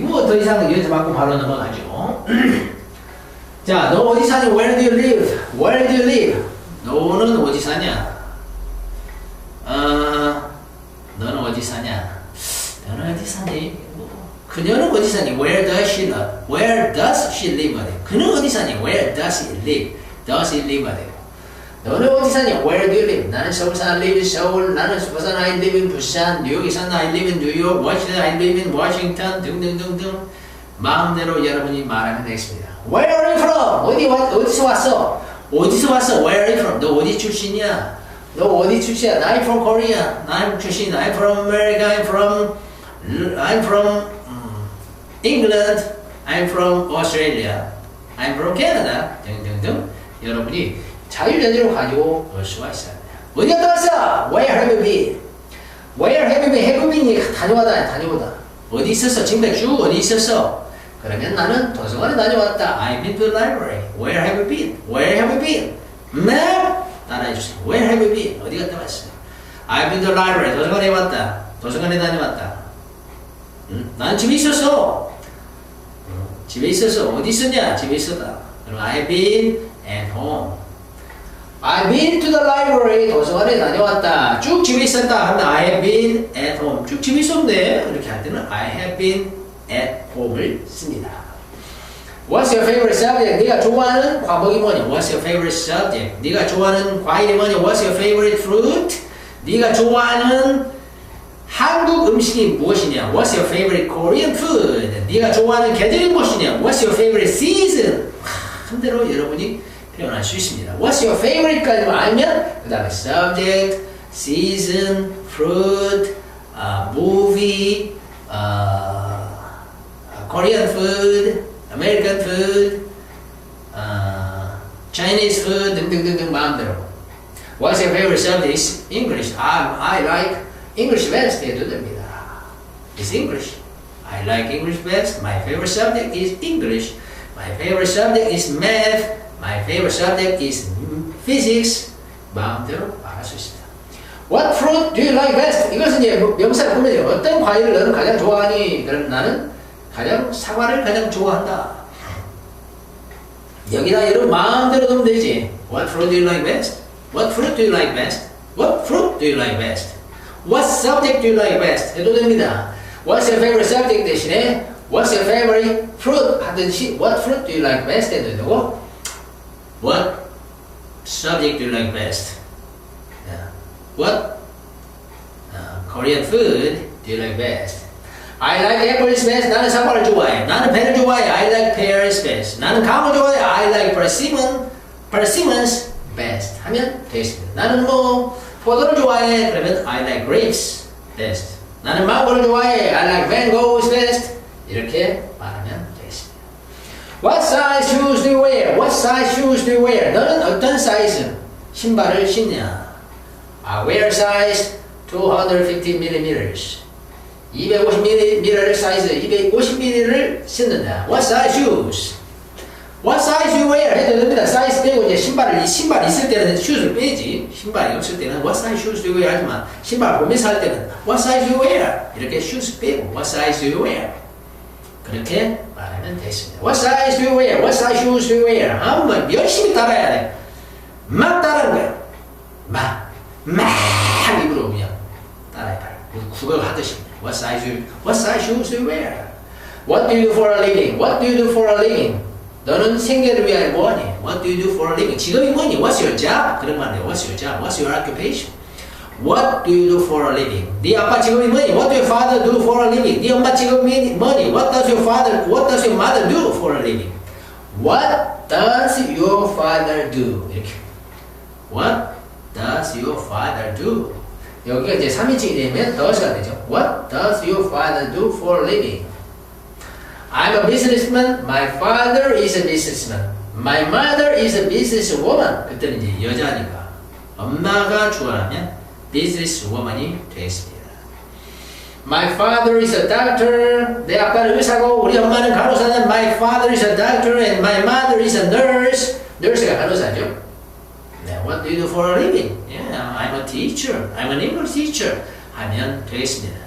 뭐 더 이상 연습 받고 바로 넘어가죠. 자, 너 어디 사니? Where do you live? Where do you live? 너는 어디 사냐? 어, 너는 어디 사냐? 너는 어디 사니? 뭐, 그녀는 어디 사니? Where does she live? Where does she live? 그는 어디 사니? Where does he live? Does he live? 너는 어디 사니? Where do you live? 나는 서울 사는 live in 서울. 나는 부산 I live in 부산. 뉴욕에 사는 I live in 뉴욕. 워싱턴 I live in 워싱턴. 등등등등. 마음대로 여러분이 말하면 되겠습니다. Where are you from? 어디 와, 어디서 왔어? 어디서 왔어? Where are you from? 너 어디 출신이야? 너 어디 출신이야? I'm from Korea. I'm 출신. I'm from America. I'm from I'm from 음, England. I'm from Australia. I'm from Canada. 등등등. 여러분이 자유연주를 가지고 올 수가 있어요. 어디 갔다 왔어? Where have you been? Where have you been? have you been이 다녀오다, 다녀오다. 어디 있었어? 지금까지 쭉 어디 있었어? 그러면 나는 도서관에 다녀왔다. I've been to the library. Where have you been? Where have you been? map 따라해주세요. Where have you been? 어디 갔다 왔어? I've been to the library. 도서관에 왔다. 도서관에 다녀왔다. 응? 나는 집에 있었어. 응? 집에 있었어. 어디 있었냐? 집에 있었다. 그럼 I've been at home. I've been to the library. 도서관에 다녀왔다. 쭉 집에 있었다. 하면 I have been at home. 쭉 집에 있었네. 이렇게 할 때는 I have been at home을 씁니다. What's your favorite subject? 네가 좋아하는 과목이 뭐냐? What's your favorite subject? 네가 좋아하는 과일이 뭐냐? What's your favorite fruit? 네가 좋아하는 한국 음식이 무엇이냐? What's your favorite Korean food? 네가 좋아하는 계절이 무엇이냐? What's your favorite season? 한 대로 여러분이 표현할 수 있습니다. What's your favorite까지만 알면 그 다음에 subject, season, fruit, uh, movie, uh, Korean food, American food, uh, Chinese food 등등등등 마음대로. What's your favorite subject? It's English. I, I like English best 해도 됩니다. It's English. I like English best. My favorite subject is English. My favorite subject is math. My favorite subject is physics. 마음대로 말할 수 있습니다. What fruit do you like best? 이것은 이제 명사를 보면 어떤 과일을 너는 가장 좋아하니? 그럼 나는 가장 사과를 가장 좋아한다. 여기다 여러분 마음대로 넣으면 되지. What fruit do you like best? What fruit do you like best? What fruit do you like best? What subject do you like best? 해도 됩니다. What's your favorite subject 대신에 What's your favorite fruit 하듯이 What fruit do you like best 해도 되고 What subject do you like best? Yeah. What uh, Korean food do you like best? I like apples best. 나는 사과를 좋아해. 나는 배를 좋아해. I like pears best. 나는 감을 좋아해. I like persimmon, persimmons best. 하면 되겠습니다. 나는 뭐 포도를 좋아해. 그러면 I like grapes best. 나는 망고를 좋아해. I like mangoes best. 이렇게 말하면 size shoes do you wear? 너는 어떤 사이즈 신발을 신냐? I wear size 250 millimeters. 250mm 사이즈, 250mm를 신는다. What size shoes? What size you wear? 해도 됩니다. 사이즈 빼고 이제 신발을, 이 신발 있을 때는 슈즈를 빼지. 신발이 없을 때는 what size shoes do you wear? 하지만 신발 보면서 할 때는 what size you wear? 이렇게 슈즈 빼고 what size you wear? 그렇게 말하면 되겠습니다. What size do you wear? What size shoes do you wear? 한번 열심히 따라야 돼. 막 따라하는 거야. 막, 막 입으로 그냥 따라해봐요. 국어 하듯이. What size you, what size shoes do you wear? What do you do for a living? What do you do for a living? 너는 생계를 위하여 뭐하니? What do you do for a living? 직업이 뭐니? What's your job? 그런 말이에요. What's your job? What's your occupation? What do you do for a living? 네 아빠 직업이 뭐니? What do your father do for a living? 네 엄마 직업이 뭐니? What does your father, what does your mother do for a living? What does your father do? 이렇게. What does your father do? 여기가 이제 3인칭이 되면 does가 되죠. What does your father do for a living? I'm a businessman. My father is a businessman. My mother is a businesswoman. 그때는 이제 여자니까 엄마가 좋아하면 businesswoman이 되겠습니다. My father is a doctor. 내 아빠는 의사고 우리 엄마는 간호사는 My father is a doctor and my mother is a nurse. nurse가 간호사죠. 네, what do you do for a living? Yeah, I'm a teacher. I'm an English teacher. 하면 되겠습니다.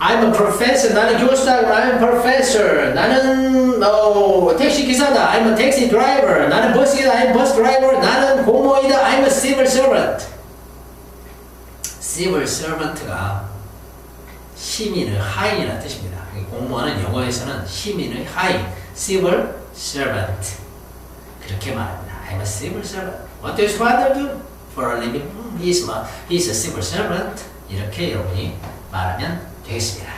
I'm a professor. 나는 교수다. I'm a professor. 나는 어, 택시 기사다. I'm a taxi driver. 나는 버스기다. I'm a bus driver. 나는 공무원이다. I'm a civil servant. civil servant가 시민의 하인이라는 뜻입니다. 공무원은 영어에서는 시민의 하인, civil servant. 그렇게 말합니다. I'm a civil servant. What does father do for a living? 음, he's, a, he's a civil servant. 이렇게 여러분이 말하면 되겠습니다.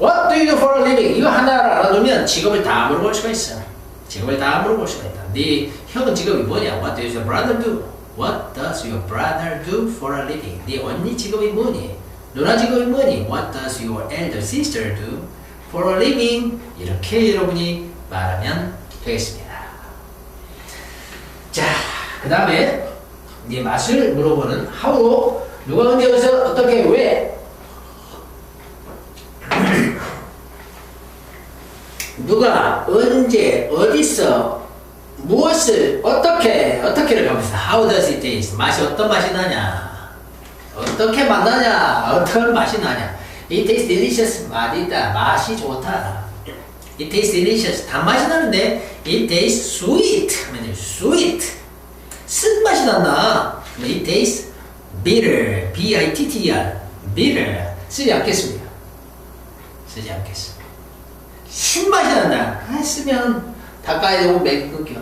What do you do for a living? 이거 하나를 알아두면 직업을 다 물어볼 수가 있어. 직업을 다 물어볼 수가 있다. 네 형은 직업이 뭐냐? What does your brother do? What does your brother do for a living? 네 언니 직업이 뭐니? 누나 직업이 뭐니? What does your elder sister do for a living? 이렇게 여러분이 말하면 되겠습니다. 자, 그 다음에 네 맛을 물어보는 how로 누가 언제 어디서 어떻게 왜 누가 언제 어디서 무엇을 어떻게 어떻게를 가면서 how does it taste 맛이 어떤 맛이 나냐 어떻게 맛나냐 어떤 맛이 나냐 it tastes delicious 맛있다 맛이 좋다 it tastes delicious 단맛이 나는데 it tastes sweet 하면 sweet 쓴맛이 난다 it tastes bitter b-i-t-t-e-r bitter 쓰지 않겠습니다 쓰지 않겠습니다 신맛이 난다. 아, 쓰면 닭가에 너무 맹금겨.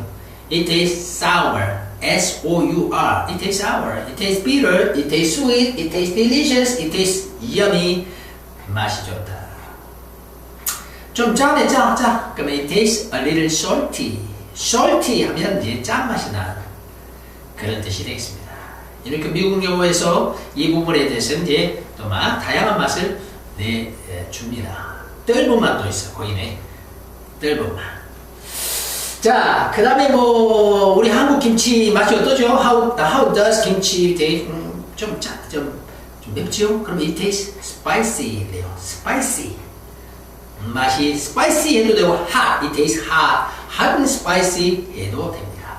It tastes sour. S-O-U-R. It tastes sour. It tastes bitter. It tastes sweet. It tastes delicious. It tastes yummy. 맛이 좋다. 좀 짜네, 짜, 짜. 그러면 it tastes a little salty. salty 하면 이제 짠 맛이 나. 그런 뜻이 되겠습니다. 이렇게 미국 영어에서 이 부분에 대해서 이제 또 막 다양한 맛을 내 줍니다. 떫은 맛도 있어, 떫은 맛. 자, 그 다음에 뭐, 우리 한국 김치 맛이 어떠죠? How, how does 김치 taste? 음, 좀 짜, 좀, 좀 맵죠? 그럼 it tastes spicy. 돼요. spicy. 음, 맛이 spicy 해도 되고, hot. it tastes hot. hot and spicy 해도 됩니다.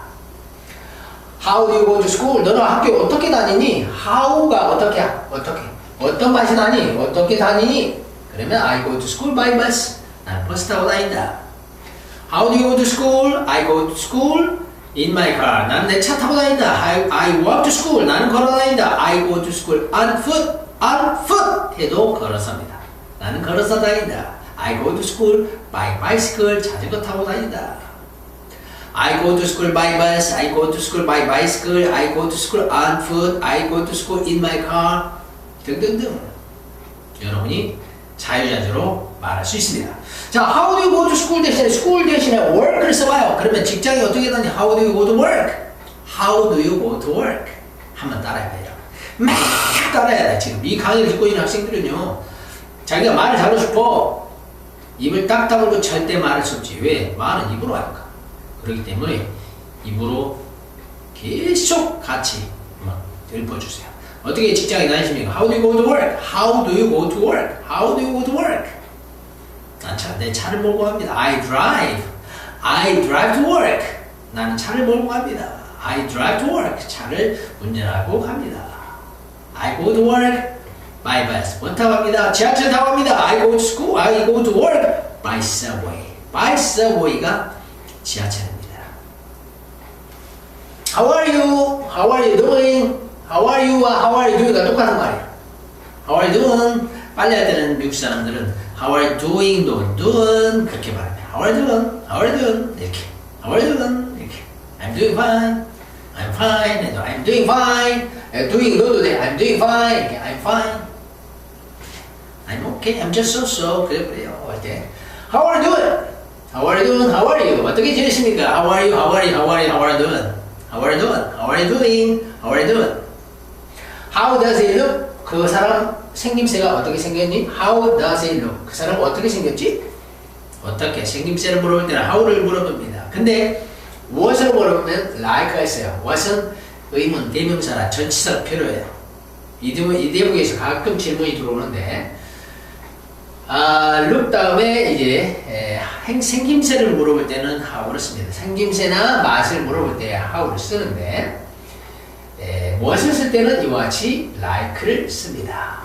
How do you go to school? 너는 학교 어떻게 다니니? How가 어떻게, 어떻게, 어떤 맛이 나니? 어떻게 다니니? 그러면 I go to school by bus. 나는 버스 타고 다닌다. How do you go to school? I go to school in my car. 나는 내 차 타고 다닌다. I, I walk to school. 나는 걸어 다닌다. I go to school on foot. on foot 해도 걸어서입니다. 나는 걸어서 다닌다. I go to school by bicycle. 자전거 타고 다닌다. I go to school by bus. I go to school by bicycle. I go to school on foot. I go to school in my car. 등등등. 여러분이 자유자재로 말할 수 있습니다. 자, how do you go to school 대신에 school 대신에 work를 써봐요. 그러면 직장이 어떻게 다니? How do you go to work? How do you go to work? 한번 따라해봐요. 막 따라해야 돼. 지금 이 강의를 듣고 있는 학생들은요. 자기가 말을 잘하고 싶어. 입을 딱 다물고 절대 말을 수 없지. 왜? 말은 입으로 하니까. 그렇기 때문에 입으로 계속 같이 읊어주세요. 어떻게 직장에 다니십니까? How do you go to work? How do you go to work? How do you go to work? 난 차, 내 차를 몰고 갑니다. I drive. I drive to work. 나는 차를 몰고 갑니다. I drive to work. 차를 운전하고 갑니다. I go to work by bus. 뭐 타고 갑니다. 지하철 타고 갑니다. I go to school. I go to work by subway. by subway가 지하철입니다. How are you? How are you doing? How are you와 How are you doing가 똑같은 말이야. How are you doing? 빨리 할 때는 미국 사람들은 How are you doing도 doing 그렇게 말합니다. How are you doing? How are you doing? 이렇게. How are you doing? 이렇게. I'm doing fine. I'm fine. and I'm doing fine. doing 너도 돼. I'm doing fine. 이렇게. I'm fine. I'm okay. I'm just so-so. 그래 그래요. 할 때. How are you doing? How are you doing? How are you? 어떻게 지내십니까? How are you? How are you? How are you? How are you doing? How are you doing? How are you doing? How are you doing? How does it look? 그 사람 생김새가 어떻게 생겼니? How does it look? 그 사람 어떻게 생겼지? 어떻게 생김새를 물어볼 때는 how를 물어봅니다. 근데 무엇을 물어보면 like가 있어요. what은 의문, 대명사나 전치사가 필요해요. 이, 대목, 이 대목에서 가끔 질문이 들어오는데 아, look 다음에 이제 에, 행, 생김새를 물어볼 때는 how를 씁니다. 생김새나 맛을 물어볼 때 how를 쓰는데 에, 무엇을 쓸 때는 이와 같이 like를 씁니다.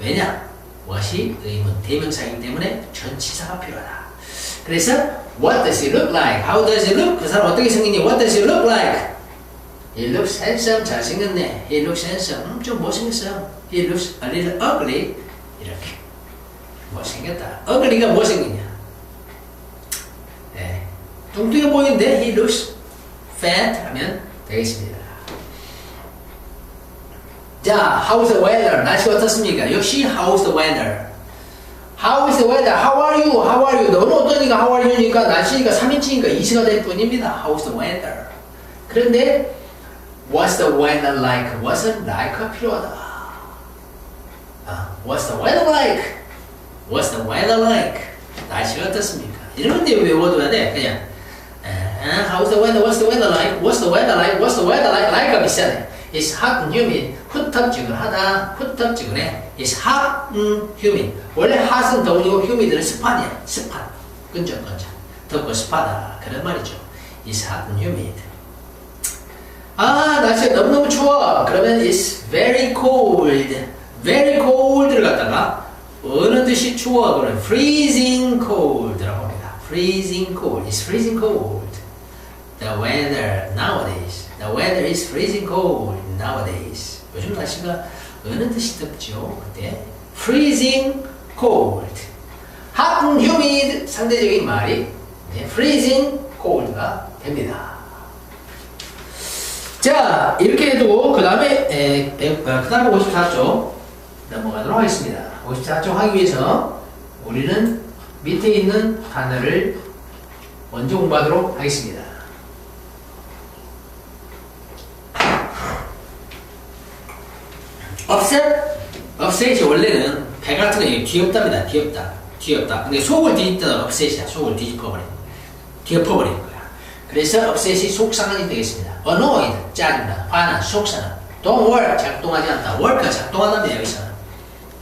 왜냐? what이 의문 대명사이기 때문에 전치사가 필요하다. 그래서 what does he look like? How does he look? 그 사람 어떻게 생겼니? What does he look like? He looks handsome. 잘생겼네. He looks handsome. 음, 좀 못생겼어. He looks a little ugly. 이렇게. 못생겼다. ugly가 못생기냐? 네. 뚱뚱해 보이는데 he looks fat 하면 되겠습니다. 자, how's the weather? 날씨가 어떻습니까? 역시 how's the weather? How is the weather? How are you? How are you? 너는 어떠니까? How are you니까 날씨니까 3인칭이니까 2시가 될 뿐입니다. How's the weather? 그런데 What's the weather like? What's like가 필요하다. 아, What's the weather like? What's the weather like? 날씨가 어떻습니까? 이런 데 외워둬야 돼. 그냥 아, How's the weather? What's the weather like? What's the weather like? What's the weather like? like가 비슷하네. It's hot and humid. 후텁지근하다. 후텁지근해. It's hot and humid. 원래 hot은 더운이고 humid는 습한이야. 습한. 끈적끈적. 덥고 습하다. 그런 말이죠. It's hot and humid. 아, 날씨가 너무너무 추워. 그러면 it's very cold. very cold를 갖다가 어느 듯이 추워. 그러면 freezing cold라고 합니다. freezing cold. It's freezing cold. The weather nowadays. The weather is freezing cold nowadays. 요즘 날씨가 어느 듯이 덥죠. 그때 freezing cold. hot and humid 상대적인 말이 네, freezing cold가 됩니다. 자, 이렇게 해두고, 그 다음에, 그 다음에 54쪽 넘어가도록 하겠습니다. 54쪽 하기 위해서 우리는 밑에 있는 단어를 먼저 공부하도록 하겠습니다. Offset? offset이 원래는 배 같은 거 뒤엎답니다. 뒤엎다. 뒤엎다. 근데 속을 뒤집다 offset이야. 속을 뒤집어버린. 뒤엎어버리는 거야. 그래서 offset이 속상한이 되겠습니다. annoyed, 짜증나, 화나, 속상한. don't work, 작동하지 않다. work가 작동한다며 여기서는.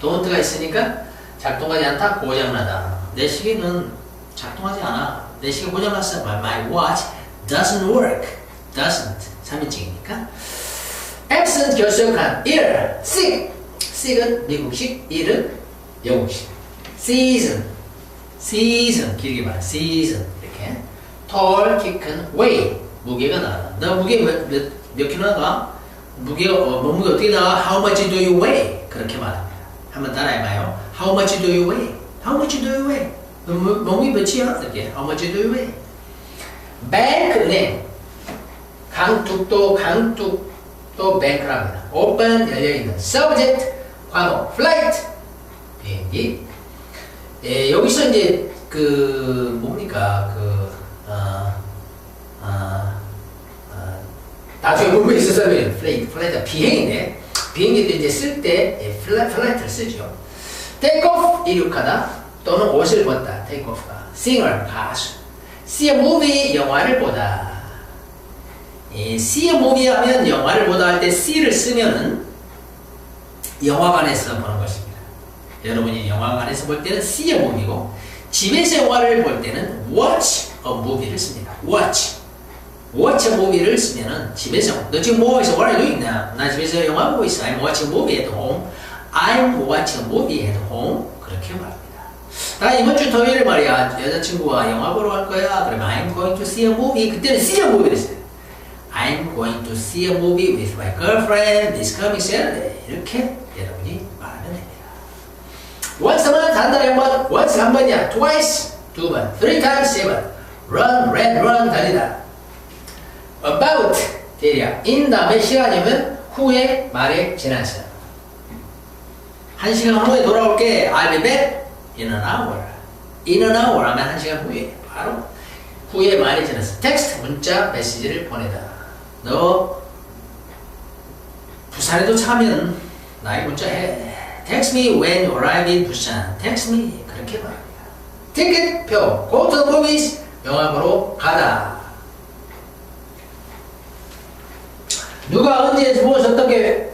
don't가 있으니까 작동하지 않다, 고장나다. 내 시계는 작동하지 않아. 내 시계 고장났어. My watch doesn't work. doesn't. 3인칭이니까. Absent 결석한, ill, sick. sick은 미국식, ill은 영국식. season, season 길게 말해. season 이렇게. tall, 키 큰, weigh 무게가 나가. 너 무게 몇, 몇, 몇 킬로 나가? 무게, 어, 몸무게 어떻게 나가? How much do you weigh? 그렇게 말합니다. 한번 따라해봐요. How much do you weigh? How much do you weigh? 몸, 몸이 몇이야? 이렇게. How much do you weigh? bank, 은행. 강둑도, 강둑 도 뱅크랍니다. open, 열려있는. subject, 과목. flight, 비행기. 예, 여기서 이제 그 뭡니까 그 어, 어, 어, 나중에 물에 있어서는 플레이트, 플레이트 비행인데 비행기도 이제 쓸때 예, 플라, 플라이트를 쓰죠. take off 이륙하다 또는 옷을 벗다 take off가 singer 가수 see a movie 영화를 보다 예, see a movie 하면 영화를 보다 할때 see를 쓰면은 영화관에서 보는 것입니다. 여러분이 영화관에서 볼 때는 a movie고 집에서 영화를 볼 때는 watch a movie를 씁니다. watch. watch a movie를 쓰면은 집에서 너 지금 뭐 있어? What are you doing? 나 집에서 영화 보고 있어. I'm watching a movie at home. I'm watching a movie at home. 그렇게 말합니다. 나 이번 주 토요일 말이야. 여자친구와 영화 보러 갈 거야. 그러면 I'm going to see a movie. 그때는 see a movie를 써요. I'm going to see a movie with my girlfriend this coming Saturday. 이렇게 여러분이 말하면 됩니다. once a month 한 달에 한 번, once 한 번이야, twice 두 번, three times 세 번, run, ran, run 달리다. about 대략 in 다음에 시간이면 후에 말에 지난 시간. 한 시간 후에 돌아올게. I'll be back in an hour. in an hour 하면 한 시간 후에 바로 후에 말이 지났어. 텍스트 문자 메시지를 보내다. 너 부산에 도착하면 나에게 문자해. Text me when you arrive in 부산. Text me 그렇게 말합니다. 티켓 표 Go to the movies 영화 보러 가다. 누가 언제 무엇 어떻게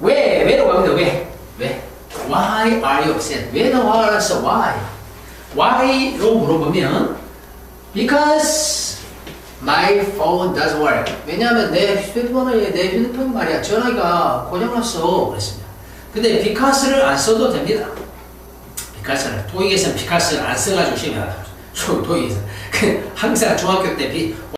왜 왜로 갑니다 왜 왜? Why are you upset? 왜너 화가 났어? Why? Why로 물어보면 Because My phone does work. 왜냐하면 내 휴대폰을 내 휴대폰 말이야 전화기가 고장났어 그랬습니다. 근데 비카스를 안 써도 됩니다. 비카스를 도익에서는 비카스를 안 써가지고 시면 안 나타났어요. 도익에서 항상 중학교 때 비.